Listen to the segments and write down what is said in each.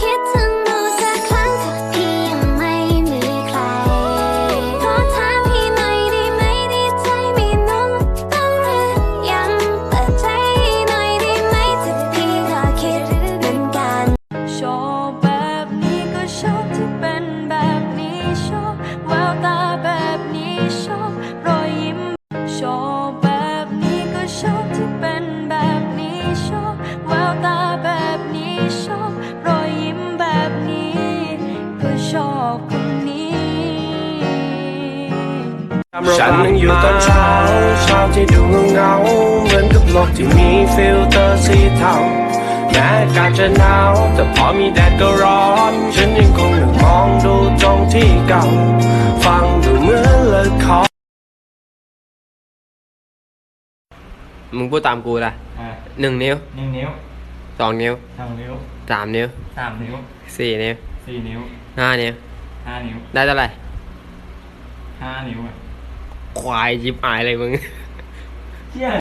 คิ ฉันนั่งอยู่ตอนเช้าเช้าที่ดูเงาๆเหมือนกับโลกที่มีฟิลเตอร์สีเทาแม้อากาศจะหนาวแต่พอมีแดดก็ร้อน ฉันยังคงนั่งมองดูตรงที่เก่า ฟังดูเหมือนเลิกขอมึงพูดตามกูล่ะอ่าหนึ่งนิ้วหนึ่งนิ้วสองนิ้วสองนิ้วสามนิ้วสามนิ้วสี่นิ้วสี่นิ้วห้านิ้วห้านิ้ว ได้เท่าไหร่ห้านิ้วอะ ควายยิบอายเลยมึงเชี่ย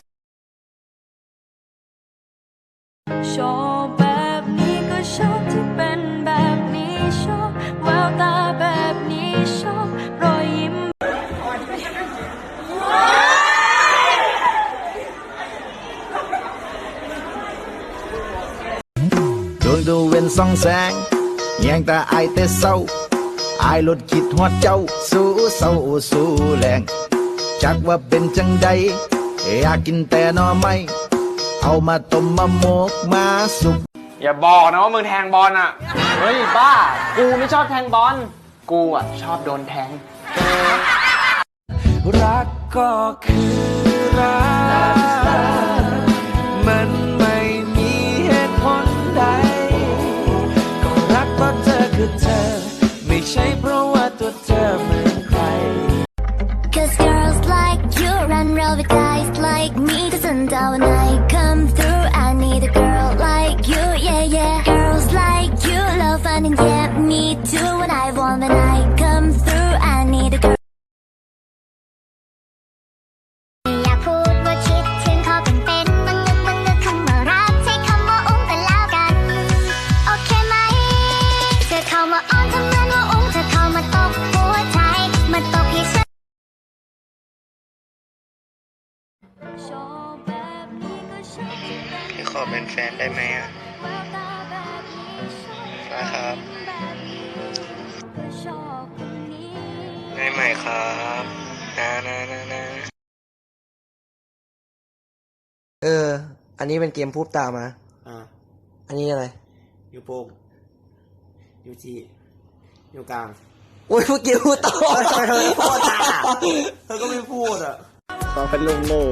ชอบแบบนี้ก็ชอบที่เป็นแบบนี้ชอบแววตาแบบนี้ชอบรอยยิ้มดวงตะเวนส่องแสงแยงแต่อายแต่เศร้าอายลดคิดฮอดเจ้า สู้เศร้าสู้แรง จักว่าเป็นจังใดอยากกินแต่หนอไม่เอามาต้มมาหมกมาสุก อย่าบอกนะว่ามึงแทงบอลอะ เฮ้ยบ้า กูไม่ชอบแทงบอล กูอะชอบโดนแทง รักก็คือรัก girls like you run real with guys like me Cause until when I come through I need a girl like you, yeah, yeah. Girls like you love fun and yeah, me too พี่ขอเป็นแฟนได้ไหมอะแววตาแบบนี้ชอบนะครับแบบนี้ก็ชอบคนนี้ได้ไหมครับนะนะนะนะเออ อันนี้เป็นเกมพูดตามมาอ่าอันนี้อะไรนิ้วโป้งนิ้วชี้นิ้วกลางโอ้ยเมื่อกี้พูดต่อเธอไม่พูดอะเธอก็ไม่พูดอะ ตอนเป็นลุงโม่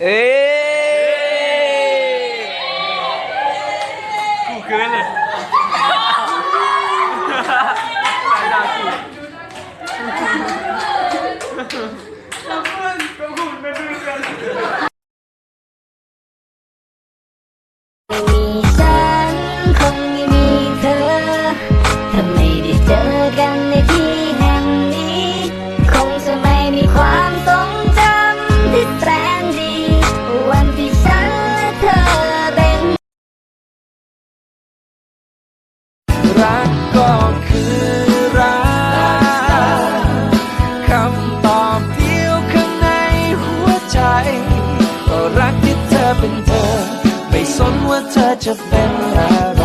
เอ้ยกูเกินเลย ก็รักที่